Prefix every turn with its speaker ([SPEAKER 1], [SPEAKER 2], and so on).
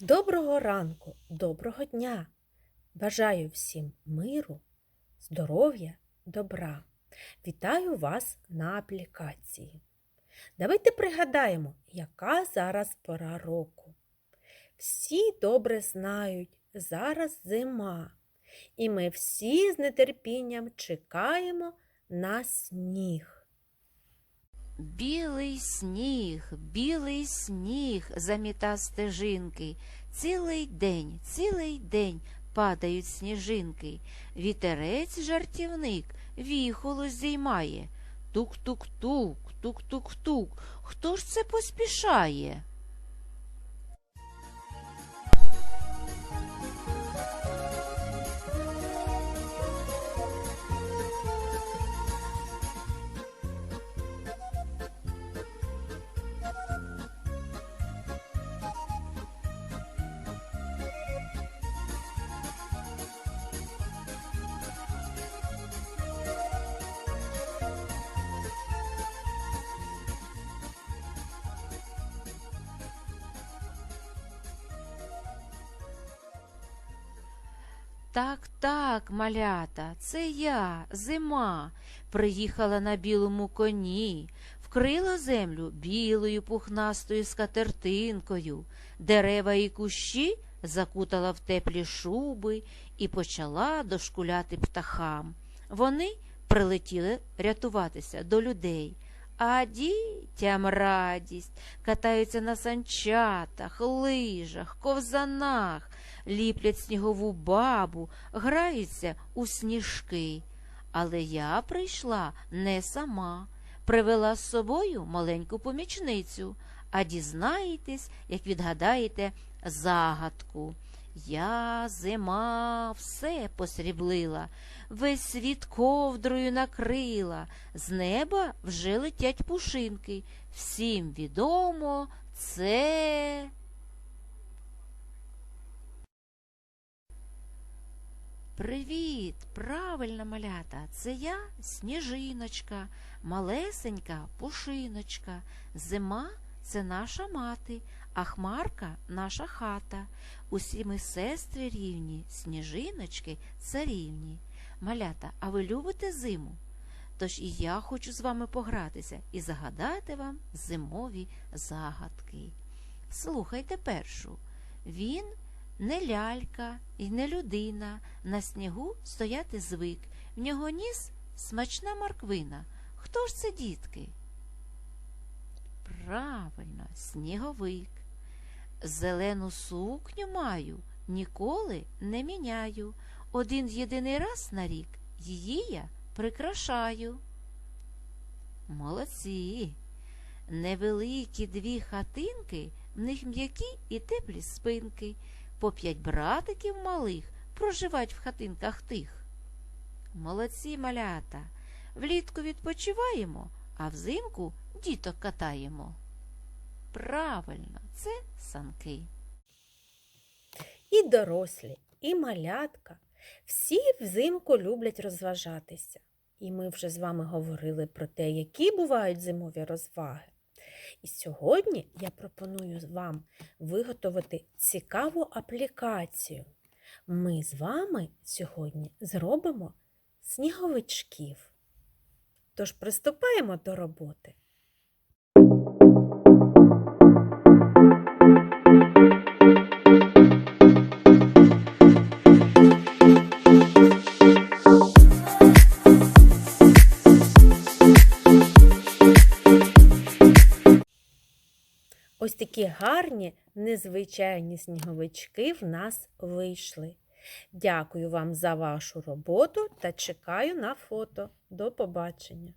[SPEAKER 1] Доброго ранку, доброго дня! Бажаю всім миру, здоров'я, добра. Вітаю вас на аплікації. Давайте пригадаємо, яка зараз пора року. Всі добре знають, зараз зима, і ми всі з нетерпінням чекаємо на сніг.
[SPEAKER 2] Білий сніг, білий сніг заміта стежинки. Цілий день, цілий день падають сніжинки. Вітерець жартівник віхоло здіймає. Тук-тук-тук, тук-тук-тук. Хто ж це поспішає? Так, так, малята, це я, зима, приїхала на білому коні, вкрила землю білою пухнастою скатертинкою, дерева і кущі закутала в теплі шуби і почала дошкуляти птахам. Вони прилетіли рятуватися до людей. А дітям радість катаються на санчатах, лижах, ковзанах, ліплять снігову бабу, граються у сніжки. Але я прийшла не сама, привела з собою маленьку помічницю, а дізнаєтесь, як відгадаєте загадку. Я зима все посріблила, весь світ ковдрою накрила, з неба вже летять пушинки. Всім відомо це. Привіт, правильно, малята, це я сніжиночка, малесенька пушиночка. Зима це наша мати, а хмарка наша хата. Усі ми сестри рівні, сніжиночки царівні. Малята, а ви любите зиму? Тож і я хочу з вами погратися і загадати вам зимові загадки. Слухайте першу. Він не лялька і не людина, на снігу стояти звик. В нього ніс смачна морквина. Хто ж це, дітки? Правильно, сніговик. Зелену сукню маю, ніколи не міняю. Один єдиний раз на рік її я прикрашаю. Молодці. Невеликі дві хатинки, в них м'які і теплі спинки. По п'ять братиків малих проживають в хатинках тих. Молодці малята. Влітку відпочиваємо, а взимку діток катаємо. Правильно, це санки.
[SPEAKER 1] І дорослі, і малятка. Всі взимку люблять розважатися. І ми вже з вами говорили про те, які бувають зимові розваги. І сьогодні я пропоную вам виготовити цікаву аплікацію. Ми з вами сьогодні зробимо сніговичків. Тож приступаємо до роботи. Ось такі гарні, незвичайні сніговички в нас вийшли. Дякую вам за вашу роботу та чекаю на фото. До побачення!